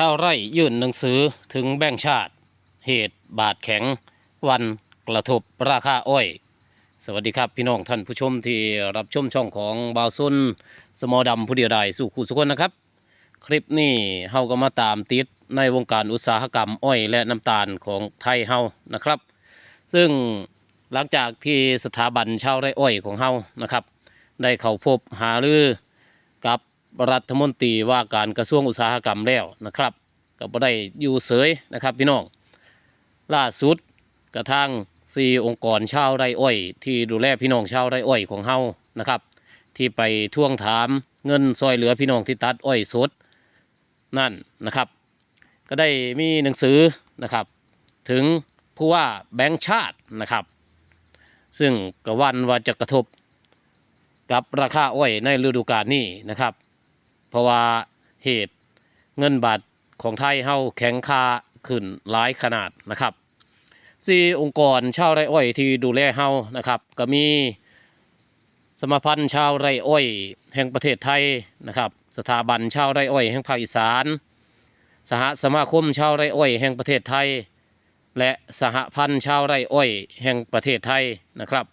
ชาวไร่ยื่นหนังสือถึงแบงค์ชาติ เหตุบาดแข็ง วันกระทบราคาอ้อย สวัสดีครับพี่น้องท่านผู้ชมที่รับชมช่องของบาวซุนสมอดำผู้เดียวดายสู่คู่สุขคนนะครับ คลิปนี้เฮาก็มาตามติดในวงการอุตสาหกรรมอ้อยและน้ำตาลของไทยเฮานะครับ ซึ่งหลังจากที่สถาบันชาวไร่อ้อยของเฮานะครับ ได้เข้าพบหารือกับ รัฐมนตรีว่าการกระทรวงอุตสาหกรรมแล้วนะครับก็บ่ได้อยู่เสยนะครับพี่น้องล่าสุดกระทั่งสี่องค์กรชาวไร่อ้อย ที่ดูแลพี่น้องชาวไร่อ้อยของเฮานะครับ ที่ไปท่วงถามเงินซอยเหลือพี่น้องที่ตัดอ้อยสดนั่นนะครับ ก็ได้มีหนังสือนะครับ ถึงผู้ว่าแบงค์ชาตินะครับ ซึ่งกวันว่าจะกระทบกับราคาอ้อยในฤดูกาลนี้นะครับ ราะว่าเหตุเงินบาทของไทยเฮาแข็งค่าขึ้นหลายขนาดนะครับสี่องค์กรชาวไร่อ้อยที่ดูแลเฮานะครับ ก็มีสมาพันธ์ชาวไร่อ้อย แห่งประเทศไทยนะครับ สถาบันชาวไร่อ้อยแห่งภาคอีสาน สหสมาคมชาวไร่อ้อย แห่งประเทศไทย และสหพันธ์ชาวไร่อ้อย แห่งประเทศไทยนะครับ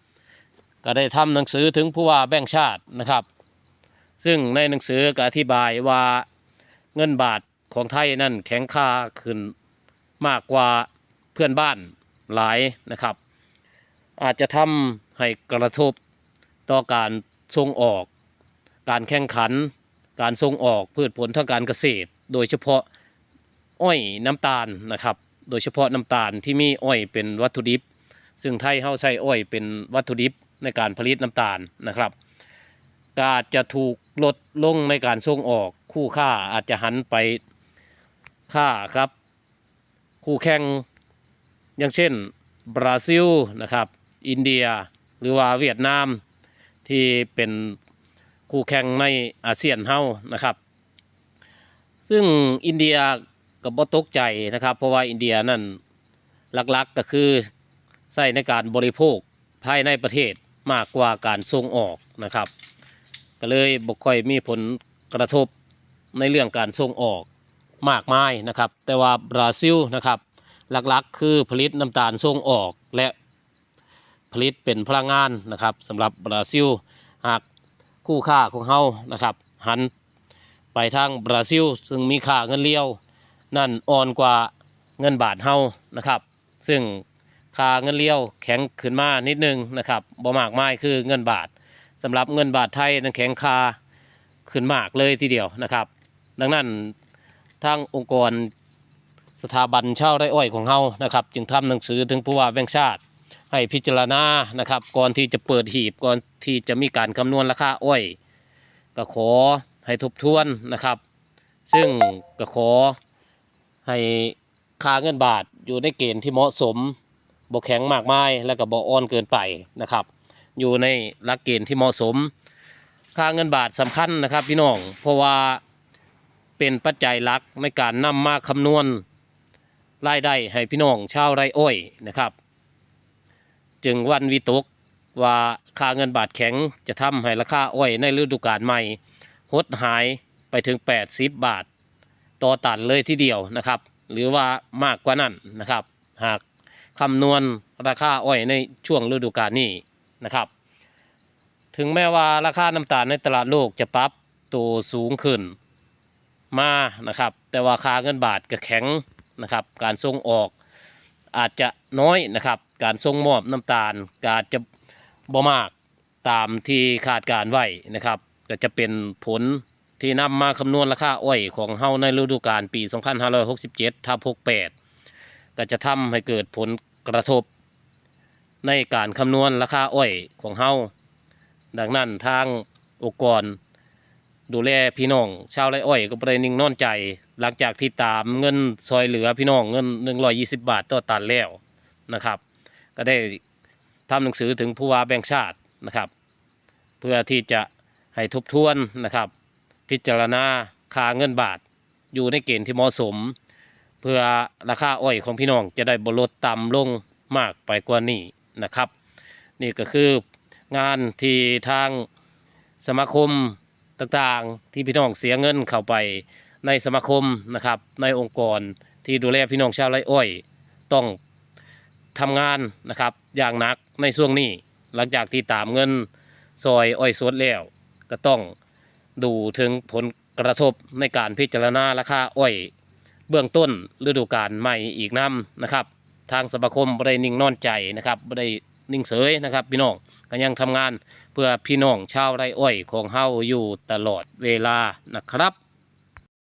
ก็ได้ทำหนังสือถึงผู้ว่าแบ่งชาตินะครับ ซึ่งในหนังสือก็อธิบายว่าเงินบาทของไทยนั่นแข็งค่าขึ้นมากกว่าเพื่อนบ้านหลายนะครับ อาจจะทำให้กระทบต่อการส่งออก การแข่งขัน การส่งออกพืชผลทางการเกษตร โดยเฉพาะอ้อยน้ำตาลนะครับ โดยเฉพาะน้ำตาลที่มีอ้อยเป็นวัตถุดิบ ซึ่งไทยเฮาใช้อ้อยเป็นวัตถุดิบในการผลิตน้ำตาลนะครับ ก็อาจจะถูกลดลงในการส่งออก คู่ค่าอาจจะหันไปค่าครับ คู่แข่งอย่างเช่นบราซิลนะครับ อินเดียหรือว่าเวียดนามที่เป็นคู่แข่งในอาเซียนเฮานะครับ ซึ่งอินเดียก็บ่ตกใจนะครับ เพราะว่าอินเดียนั่นหลักๆก็คือใช้ในการบริโภคภายในประเทศมากกว่าการส่งออกนะครับ ก็เลยบ่ค่อยมีผลกระทบในเรื่องการส่งออกมากมายนะครับ แต่ว่าบราซิลนะครับหลักๆ คือผลิตน้ำตาลส่งออกและผลิตเป็นพลังงานนะครับสำหรับบราซิลหากคู่ค่าของเฮานะครับหันไปทางบราซิล ซึ่งมีค่าเงินเลี้ยวนั่นอ่อนกว่าเงินบาทเฮานะครับ ซึ่งค่าเงินเลี้ยวแข็งขึ้นมานิดนึงนะครับบ่มากมายคือเงินบาท สำหรับเงินบาทไทยนั้นแข็งค่าขึ้นมากเลยทีเดียวนะครับ ดังนั้นทางองค์กรสถาบันเช่าไร่อ้อยของเฮานะครับ จึงทำหนังสือถึงผู้ว่าแบงค์ชาติ ให้พิจารณานะครับ ก่อนที่จะเปิดหีบก่อนที่จะมีการคำนวณราคาอ้อย ก็ขอให้ทบทวนนะครับ ซึ่งก็ขอให้ค่าเงินบาทอยู่ในเกณฑ์ที่เหมาะสมบ่แข็งมากมายและก็บ่อ่อนเกินไปนะครับ อยู่ในหลักเกณฑ์ที่เหมาะสม ค่าเงินบาทสำคัญนะครับพี่น้องเพราะว่าเป็นปัจจัยหลักในการนำมาคำนวณรายได้ให้พี่น้องชาวไร่อ้อยนะครับ จึงวันวิตกว่าค่าเงินบาทแข็งจะทำให้ราคาอ้อยในฤดูกาลใหม่หดหายไปถึง 80 บาท ต่อตันเลยทีเดียวนะครับ หรือว่ามากกว่านั้นนะครับ หากคำนวณราคาอ้อยในช่วงฤดูกาลนี้ นะครับ ถึงแม้ว่าราคาน้ำตาลในตลาดโลกจะปรับตัวสูงขึ้นมานะครับ แต่ว่าค่าเงินบาทก็แข็งนะครับ การส่งออกอาจจะน้อยนะครับ การส่งมอบน้ำตาลก็อาจจะบ่มากตามที่คาดการไว้นะครับ ก็จะเป็นผลที่นำมาคำนวณราคาอ้อยของเฮาในฤดูกาลปี 2567ทับ68 ก็จะทำให้เกิดผลกระทบ ในการคำนวณราคาอ้อยของเฮาดังนั้นทางองค์กร ดูแลพี่น้อง ชาวไร่อ้อยก็บ่ได้นิ่งนอนใจ หลังจากที่ตามเงินซอยเหลือพี่น้องเงิน 120 บาทต่อตันแล้วนะครับ ก็ได้ทำหนังสือถึงผู้ว่าแบงค์ชาตินะครับ เพื่อที่จะให้ทบทวนนะครับ พิจารณาค่าเงินบาทอยู่ในเกณฑ์ที่เหมาะสม เพื่อราคาอ้อยของพี่น้องจะได้บลดต่ำลงมากไปกว่านี้ นะครับ นี่ก็คืองานที่ทางสมาคมต่างๆ ที่พี่น้องเสียเงินเข้าไปในสมาคมนะครับ ในองค์กรที่ดูแลพี่น้องชาวไร่อ้อย ต้องทำงานนะครับ อย่างหนักในช่วงนี้ หลังจากที่ตามเงินซอยอ้อยสดแล้ว ก็ต้องดูถึงผลกระทบในการพิจารณาราคาอ้อย เบื้องต้นฤดูกาลใหม่อีกน้ำนะครับ ทางสมาคมบ่ได้นิ่งนอนใจนะครับบ่ได้นิ่งเฉยนะครับพี่น้องก็ยังทำงานเพื่อพี่น้องชาวไร่อ้อยของเฮาอยู่ตลอดเวลานะครับ